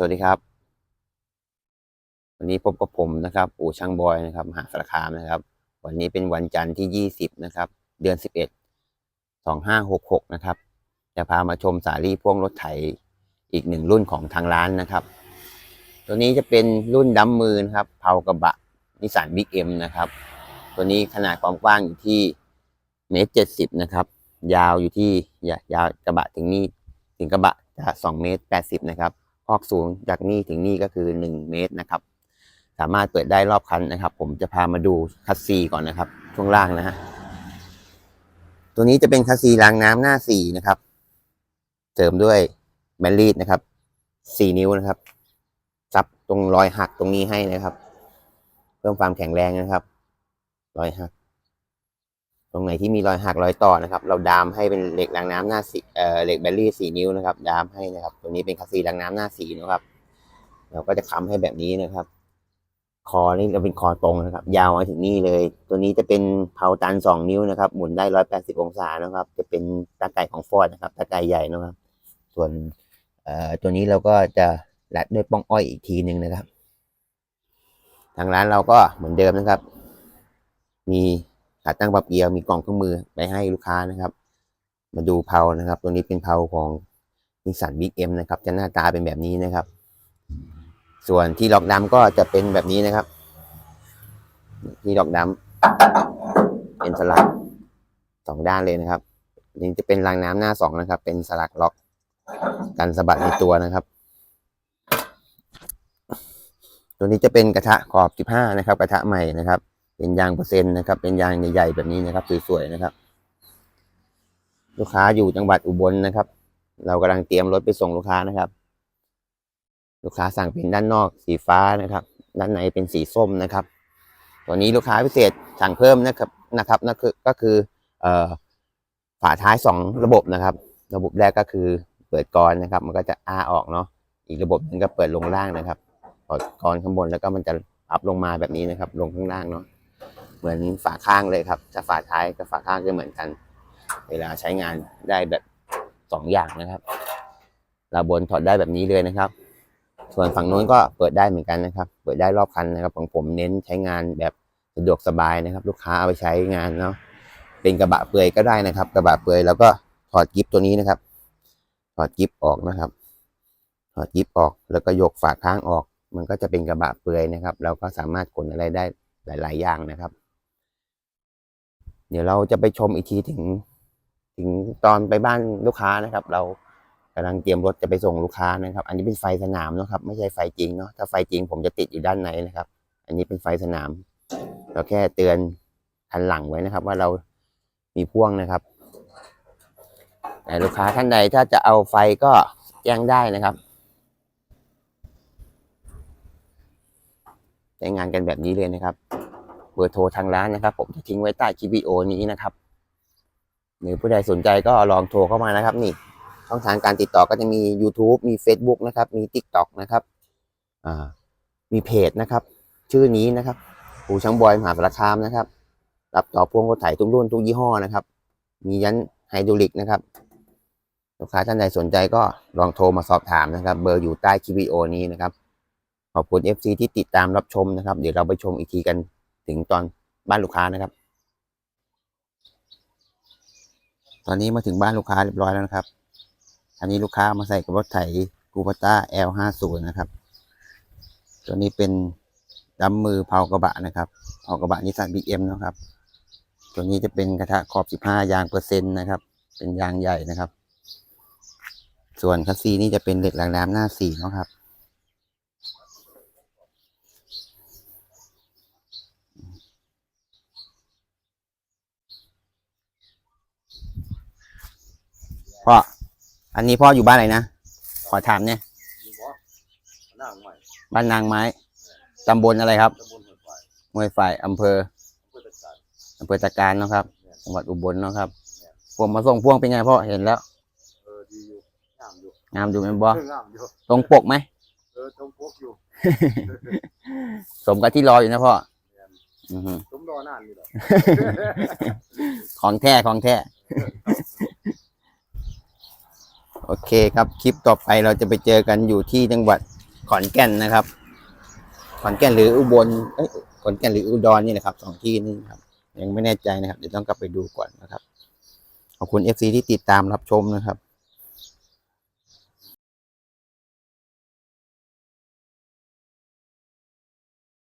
สวัสดีครับ วันนี้พบกับผมนะครับอู่ช่างบอยนะครับมหาสารคามนะครับ วันนี้เป็นวันจันทร์ที่ 20 นะครับ เดือน 11 2566 นะครับ จะพามาชมสาลี่พ่วงรถไถอีกหนึ่งรุ่นของทางร้านนะครับ ตัวนี้จะเป็นรุ่นดัมมือนะครับเผากระบะนิสสันบิ๊กเอ็มนะครับ ตัวนี้ขนาดความกว้างอยู่ที่เมตรเจ็ดสิบนะครับ ยาวอยู่ที่ยายาวกระบะถึงนี่ถึงกระบะจะสองเมตรแปดสิบนะครับ ออกสูงจากนี่ถึงนี่ก็คือ 1 เมตรนะครับ สามารถเปิดได้รอบคันนะครับ ผมจะพามาดูคัสซีก่อนนะครับ ช่วงล่างนะฮะตัวนี้จะเป็นคัสซีรางน้ำหน้าสี่นะครับ เสริมด้วยแบนลีดนะครับสี่นิ้วนะครับซับตรงรอยหักตรงนี้ให้นะครับ เพิ่มความแข็งแรงนะครับ รอยหัก ตรงไหนที่มีรอยหักรอยต่อนะครับ เราดามให้เป็นเหล็กรางน้ำหน้าสีเอ่อเหล็กแบลลี่สี่นิ้วนะครับ ดามให้นะครับ ตัวนี้เป็นคัสซีรางน้ำหน้าสีนะครับ เราก็จะค้ำให้แบบนี้นะครับ คอนี่เราเป็นคอตรงนะครับ ยาวมาถึงนี่เลย ตัวนี้จะเป็นเพาตันสองนิ้วนะครับ หมุนได้ร้อยแปดสิบองศานะครับ จะเป็นตาไก่ของฟอร์ดนะครับตาไก่ใหญ่นะครับ ส่วนเอ่อตัวนี้เราก็จะรัดด้วยป้องอ้อยอีกทีหนึ่งนะครับ ทางร้านเราก็เหมือนเดิมนะครับ มี ขาตั้งปรับเอียวมีกล่องเครื่องมือไปให้ลูกค้านะครับ มาดูเพานะครับ ตัวนี้เป็นเพาของนิสสันบิ๊กเอ็มนะครับ จะหน้าตาเป็นแบบนี้นะครับ ส่วนที่ล็อกดำก็จะเป็นแบบนี้นะครับ ที่ล็อกดำเป็นสลักสองด้านเลยนะครับนี่จะเป็นรางน้ำหน้าสองนะครับ เป็นสลักล็อกกันสะบัดในตัวนะครับ ตัวนี้จะเป็นกระทะขอบ 15 นะครับ กระทะใหม่นะครับ เป็นยางเปอร์เซ็นต์นะครับ เป็นยางใหญ่ๆแบบนี้นะครับสวยๆนะครับ ลูกค้าอยู่จังหวัดอุบลนะครับ เรากำลังเตรียมรถไปส่งลูกค้านะครับ ลูกค้าสั่งเป็นด้านนอกสีฟ้านะครับ ด้านในเป็นสีส้มนะครับตัวนี้ลูกค้าพิเศษสั่งเพิ่มนะครับนะครับนั่นคือก็คือเอ่อฝาท้ายสองระบบนะครับ ระบบแรกก็คือเปิดกรนะครับ มันก็จะอ้าออกเนาะอีกระบบหนึงก็เปิดลงล่างนะครับเปิดกรข้างบนแล้วก็มันจะอัพลงมาแบบนี้นะครับ ลงข้างล่างเนาะ เหมือนฝาข้างเลยครับถ้าฝาท้ายกับฝาข้างจะเหมือนกัน เวลาใช้งานได้แบบสองอย่างนะครับลาบนถอดได้แบบนี้เลยนะครับ ส่วนฝั่งนู้นก็เปิดได้เหมือนกันนะครับ เปิดได้รอบคันนะครับ ของผมเน้นใช้งานแบบสะดวกสบายนะครับ ลูกค้าเอาไปใช้งานเนาะเป็นกระบะเปลือยก็ได้นะครับ กระบะเปลือยแล้วก็ถอดกิฟตัวนี้นะครับ ถอดกิฟออกนะครับถอดกิฟออกแล้วก็ยกฝาข้างออก มันก็จะเป็นกระบะเปลือยนะครับ เราก็สามารถขนอะไรได้หลาย ๆ อย่างนะครับ เดี๋ยวเราจะไปชมอีกทีถึง ถึงตอนไปบ้านลูกค้านะครับ เรากำลังเตรียมรถจะไปส่งลูกค้านะครับ อันนี้เป็นไฟสนามนะครับ ไม่ใช่ไฟจริงเนาะถ้าไฟจริงผมจะติดอยู่ด้านในนะครับ อันนี้เป็นไฟสนาม เราแค่เตือนคันหลังไว้นะครับ ว่าเรามีพ่วงนะครับแต่ลูกค้าท่านใดถ้าจะเอาไฟก็แจ้งได้นะครับใช้งานกันแบบนี้เลยนะครับ บอร์โทรทางร้านนะครับ ผมจะทิ้งไว้ใต้คลิปวิดีโอนี้นะครับ หรือผู้ใดสนใจก็ลองโทรเข้ามานะครับ นี่ช่องทางการติดต่อก็จะมี YouTube มี Facebook นะครับ มี TikTok นะครับอ่ามีเพจนะครับ ชื่อนี้นะครับปูช่างบอยมหาสารคามนะครับ รับต่อพวงรถไถทุกรุ่นทุกยี่ห้อนะครับ มียันไฮดรอลิกนะครับลูกค้าท่านใดสนใจก็ลองโทรมาสอบถามนะครับ เบอร์อยู่ใต้คลิปวิดีโอนี้นะครับ ขอบคุณ FC ที่ติดตามรับชมนะครับ เดี๋ยวเราไปชมอีกทีกัน ถึงตอนบ้านลูกค้านะครับ ตอนนี้มาถึงบ้านลูกค้าเรียบร้อยแล้วนะครับ อันนี้ลูกค้ามาใส่กับรถไถกูปต้า L50 นะครับ ตัวนี้เป็นดัมมือเผากระบะนะครับเผากระบะนิสสันบิ๊กเอ็มนะครับ ตัวนี้จะเป็นกระทะขอบ 15 ยางเปอร์เซ็นต์นะครับ เป็นยางใหญ่นะครับ ส่วนคัสซีนี่จะเป็นเหล็กรางน้ำหน้าสี่นะครับ พ่อ อันนี้พ่ออยู่บ้านอะไรนะ ขอถามเนี่ยอยู่บ่หน้าใหม่บ้านนางไม้ตำบลอะไรครับตำบลหัวฝ่ายห้วยฝ่ายอำเภอเพื่อจัดการอำเภอตะการเนาะครับ จังหวัดอุบลเนาะครับ ผมมาส่งพ่วงเป็นไงพ่อเห็นแล้ว เออดีอยู่งามอยู่งามดูเป็นบ่เอองามอยู่ตรงปกไหมเออตรงพวกอยู่ สมกับที่รออยู่นะพ่ออือฮึสมรอนานนี่แหละของแท้ของแท้ โอเคครับ คลิปต่อไปเราจะไปเจอกันอยู่ที่จังหวัดขอนแก่นนะครับ ขอนแก่นหรืออุบลเอ้ยขอนแก่นหรืออุดรนี่นะครับสองที่นี่ครับ ยังไม่แน่ใจนะครับ เดี๋ยวต้องกลับไปดูก่อนนะครับ ขอบคุณเอฟซีที่ติดตามรับชมนะครับ